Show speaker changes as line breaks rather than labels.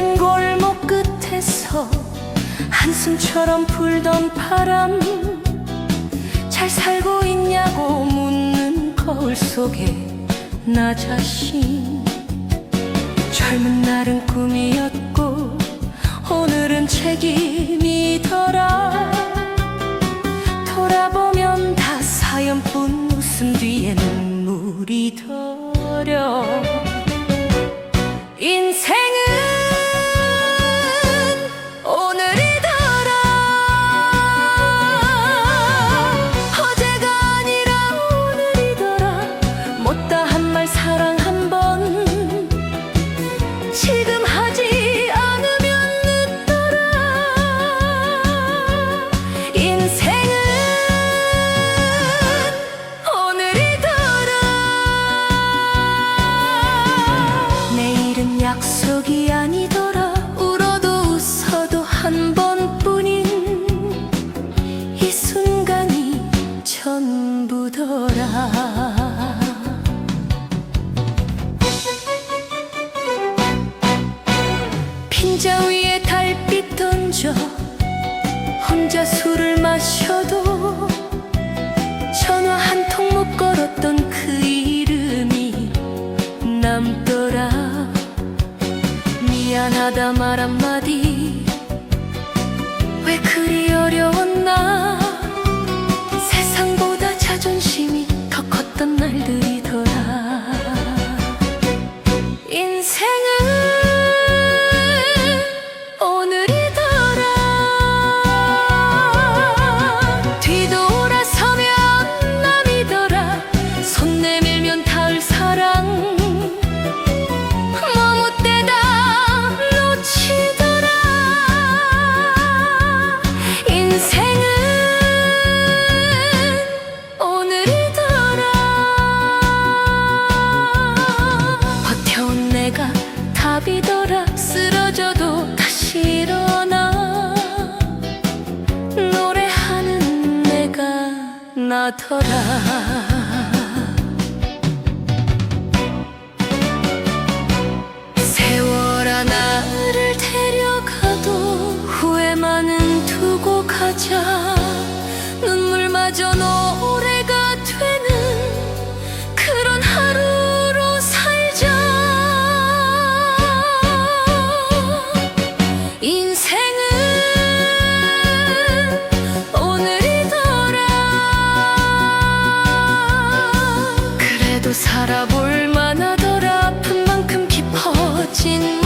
골목 끝에서 한숨처럼 불던 바람 잘 살고 있냐고 묻는 거울 속에 나 자신. 젊은 날은 꿈이었고 오늘은 책임이더라. 돌아보면 다 사연뿐 웃음 뒤에 눈물이 더려 약속이 아니더라. 울어도 웃어도 한 번뿐인 이 순간이 전부더라. 빈자 위에 달빛 던져 혼자 술을 마셔도 나더라. 세월아 나를 데려가도 후회만은 두고 가자. 눈물마저 노래 살아볼 만하더라. 아픈 만큼 깊어진